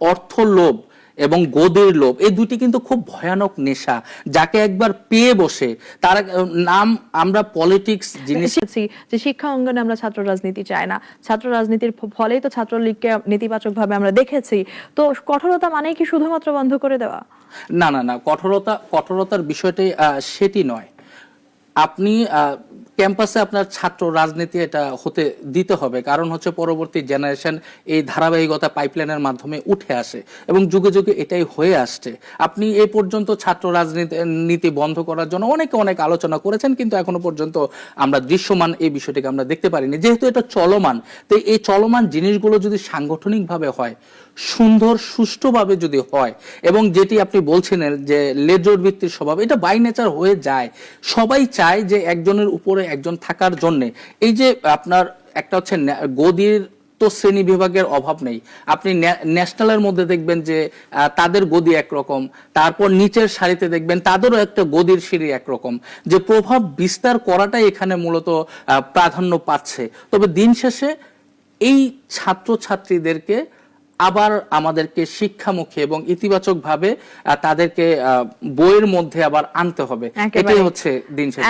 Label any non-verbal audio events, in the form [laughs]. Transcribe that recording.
অর্থ লোভ এবং গদির লোভ এই দুটি কিন্তু খুব ভয়ানক নেশা যাকে একবার পেয়ে বসে। তার নাম আমরা পলিটিক্স জিনিস [laughs] যে শিক্ষা অঙ্গনে আমরা ছাত্র রাজনীতি চাই না। ছাত্র রাজনীতির ফলেই তো ছাত্রলীগকে নেতিবাচক ভাবে আমরা দেখেছি। তো কঠোরতা মানেই কি শুধুমাত্র বন্ধ করে দেওয়া? না না না কঠোরতা কঠোরতার বিষয়টাই আহ, সেটি নয়। আপনি আহ, ক্যাম্পাসে আপনার ছাত্র রাজনীতি এটা হতে দিতে হবে। কারণ হচ্ছে পরবর্তী জেনারেশন এই ধারাবাহিকতা পাইপলাইনের মাধ্যমে উঠে আসে এবং যুগে যুগে এটাই হয়ে আসছে। আপনি এ পর্যন্ত ছাত্র রাজনীতি, নীতি বন্ধ করার জন্য অনেকে অনেক আলোচনা করেছেন, কিন্তু এখনও পর্যন্ত আমরা দৃশ্যমান এই বিষয়টিকে আমরা দেখতে পারিনি। যেহেতু এটা চলমান, তো এই চলমান জিনিসগুলো যদি সাংগঠনিকভাবে হয়, সুন্দর, সুষ্ঠুভাবে যদি হয়, এবং যেটি আপনি বলছিলেন যে লেজর ভিত্তির স্বভাব, এটা বাই নেচার হয়ে যায়। সবাই চায় যে একজনের উপরে একজন থাকার জন্য। এই যে আপনার একটা হচ্ছে গদির তো শ্রেণি বিভাগের অভাব নেই। আপনি ন্যাশনালের মধ্যে দেখবেন যে তাদের গদি একরকম তারপর নিচের সারিতে দেখবেন তাদেরও একটা গদির সিঁড়ি একরকম। যে প্রভাব বিস্তার করাটাই এখানে মূলত প্রাধান্য পাচ্ছে। তবে দিন শেষে এই ছাত্র ছাত্রীদেরকে আবার আমাদেরকে শিক্ষামুখী এবং ইতিবাচক ভাবে তাদেরকে আহ, বইয়ের মধ্যে আবার আনতে হবে। এটাই হচ্ছে দিন শেষে।